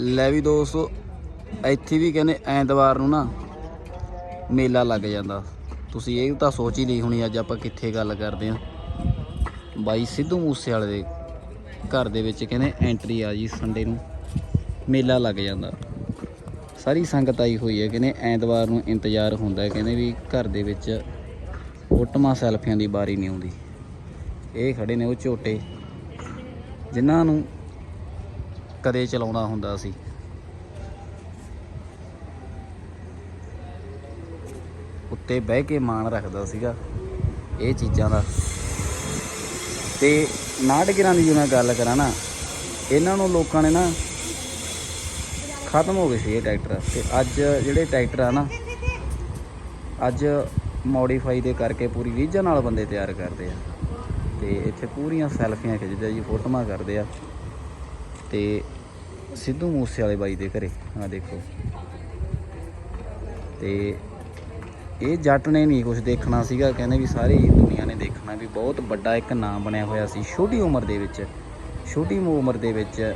ਲੈ ਵੀ ਦੋਸਤੋ, ਇੱਥੇ ਵੀ ਕਹਿੰਦੇ ਐਤਵਾਰ ਨੂੰ ਨਾ ਮੇਲਾ ਲੱਗ ਜਾਂਦਾ। ਤੁਸੀਂ ਇਹ ਤਾਂ ਸੋਚ ਹੀ ਲਈ ਹੋਣੀ, ਅੱਜ ਆਪਾਂ ਕਿੱਥੇ ਗੱਲ ਕਰਦੇ ਆਂ ਬਾਈ ਸਿੱਧੂ ਮੂਸੇ ਵਾਲੇ ਦੇ ਘਰ ਦੇ ਵਿੱਚ ਕਹਿੰਦੇ ਐਂਟਰੀ ਆ ਜੀ ਸੰਡੇ ਨੂੰ, ਮੇਲਾ ਲੱਗ ਜਾਂਦਾ। ਸਾਰੀ ਸੰਗਤ ਆਈ ਹੋਈ ਹੈ, ਕਹਿੰਦੇ ਐਤਵਾਰ ਨੂੰ ਇੰਤਜ਼ਾਰ ਹੁੰਦਾ ਹੈ, ਕਹਿੰਦੇ ਵੀ ਘਰ ਦੇ ਵਿੱਚ ਫੋਟੋਆਂ, ਸੈਲਫੀਆਂ ਦੀ ਬਾਰੀ ਨਹੀਂ ਆਉਂਦੀ। ਇਹ ਖੜੇ ਨੇ ਉਹ ਝੋਟੇ, ਜਿਨ੍ਹਾਂ ਨੂੰ ਕਦੇ ਚਲਾਉਂਦਾ ਹੁੰਦਾ ਸੀ। ਉੱਤੇ ਬਹਿ ਕੇ ਮਾਣ ਰੱਖਦਾ ਸੀਗਾ ਇਹ ਚੀਜ਼ਾਂ ਦਾ। ਤੇ ਨਾਟਕਿਰਾਂ ਦੀ ਜੇ ਮੈਂ ਗੱਲ ਕਰਾਂ ਨਾ, ਇਹਨਾਂ ਨੂੰ ਲੋਕਾਂ ਨੇ ਨਾ ਖਤਮ ਹੋ ਗਏ ਸੀ ਇਹ ਟਰੈਕਟਰ। ਤੇ ਅੱਜ ਜਿਹੜੇ ਟਰੈਕਟਰ ਆ ਨਾ, ਅੱਜ ਮੋਡੀਫਾਈ ਦੇ ਕਰਕੇ ਪੂਰੀ ਰੀਝਾਂ ਨਾਲ ਬੰਦੇ ਤਿਆਰ ਕਰਦੇ ਆ। ਤੇ ਇੱਥੇ ਪੂਰੀਆਂ ਸੈਲਫੀਆਂ ਖਿੱਚਦੇ ਆ ਜੀ, ਫੋਟੋਆਂ ਕਰਦੇ ਆ। ਤੇ ਸਿੱਧੂ ਮੂਸੇ ਵਾਲੇ ਬਾਈ ਦੇ ਘਰੇ ਆ ਦੇਖੋ। ਤੇ ਇਹ ਜੱਟ ਨੇ ਨਹੀਂ ਕੁਝ ਦੇਖਣਾ ਸੀਗਾ, ਕਹਿੰਦੇ ਵੀ ਸਾਰੀ ਦੁਨੀਆ ਨੇ ਦੇਖਣਾ ਵੀ ਬਹੁਤ ਵੱਡਾ ਇੱਕ ਨਾਮ ਬਣਿਆ ਹੋਇਆ ਸੀ, ਛੋਟੀ ਉਮਰ ਦੇ ਵਿੱਚ। ਛੋਟੀ ਉਮਰ ਦੇ ਵਿੱਚ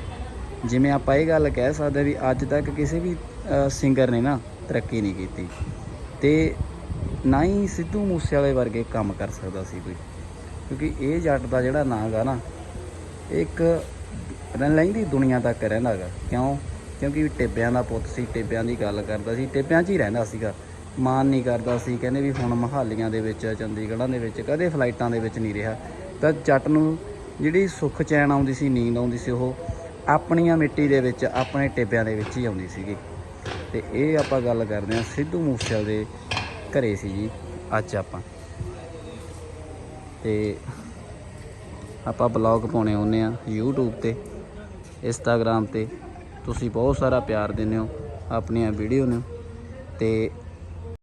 ਜਿਵੇਂ ਆਪਾਂ ਇਹ ਗੱਲ ਕਹਿ ਸਕਦੇ ਵੀ ਅੱਜ ਤੱਕ ਕਿਸੇ ਵੀ ਸਿੰਗਰ ਨੇ ਨਾ ਤਰੱਕੀ ਨਹੀਂ ਕੀਤੀ। ਤੇ ਨਾ ਹੀ ਸਿੱਧੂ ਮੂਸੇ ਵਾਲੇ ਵਰਗੇ ਕੰਮ ਕਰ ਸਕਦਾ ਸੀ ਕੋਈ। ਕਿਉਂਕਿ ਇਹ ਜੱਟ ਦਾ ਜਿਹੜਾ ਨਾਂ ਗਾ ਨਾ ਇੱਕ ਰਹਿੰਦੀ ਦੁਨੀਆ ਤੱਕ ਰਹਿੰਦਾ ਗਾ। ਕਿਉਂ? ਕਿਉਂਕਿ ਟਿੱਬਿਆਂ ਦਾ ਪੁੱਤ ਸੀ, ਟਿੱਬਿਆਂ ਦੀ ਗੱਲ ਕਰਦਾ ਸੀ, ਟਿੱਬਿਆਂ 'ਚ ਹੀ ਰਹਿੰਦਾ ਸੀਗਾ। ਮਾਨ ਨਹੀਂ ਕਰਦਾ ਸੀ, ਕਹਿੰਦੇ ਵੀ ਹੁਣ ਮਹਾਲੀਆਂ ਦੇ ਵਿੱਚ, ਚੰਡੀਗੜ੍ਹਾਂ ਦੇ ਵਿੱਚ, ਕਦੇ ਫਲਾਈਟਾਂ ਦੇ ਵਿੱਚ ਨਹੀਂ ਰਿਹਾ। ਤਾਂ ਜੱਟ ਨੂੰ ਜਿਹੜੀ ਸੁੱਖ ਚੈਨ ਆਉਂਦੀ ਸੀ, ਨੀਂਦ ਆਉਂਦੀ ਸੀ, ਉਹ ਆਪਣੀਆਂ ਮਿੱਟੀ ਦੇ ਵਿੱਚ, ਆਪਣੇ ਟਿੱਬਿਆਂ ਦੇ ਵਿੱਚ ਹੀ ਆਉਂਦੀ ਸੀਗੀ। ਤੇ ਇਹ ਆਪਾਂ ਗੱਲ ਕਰਦੇ ਹਾਂ ਸਿੱਧੂ ਮੂਸੇਵਾਲੇ ਦੇ ਘਰੇ ਸੀ ਜੀ, ਅੱਜ ਆਪਾਂ। ਤੇ ਆਪਾਂ ਬਲੌਗ ਪਾਉਣੇ ਹੁੰਨੇ ਆ YouTube ਤੇ। Instagram ਤੇ ਤੁਸੀਂ ਬਹੁਤ ਸਾਰਾ ਪਿਆਰ ਦਿੰਦੇ ਹੋ ਆਪਣੀਆਂ ਵੀਡੀਓ ਨੂੰ ਤੇ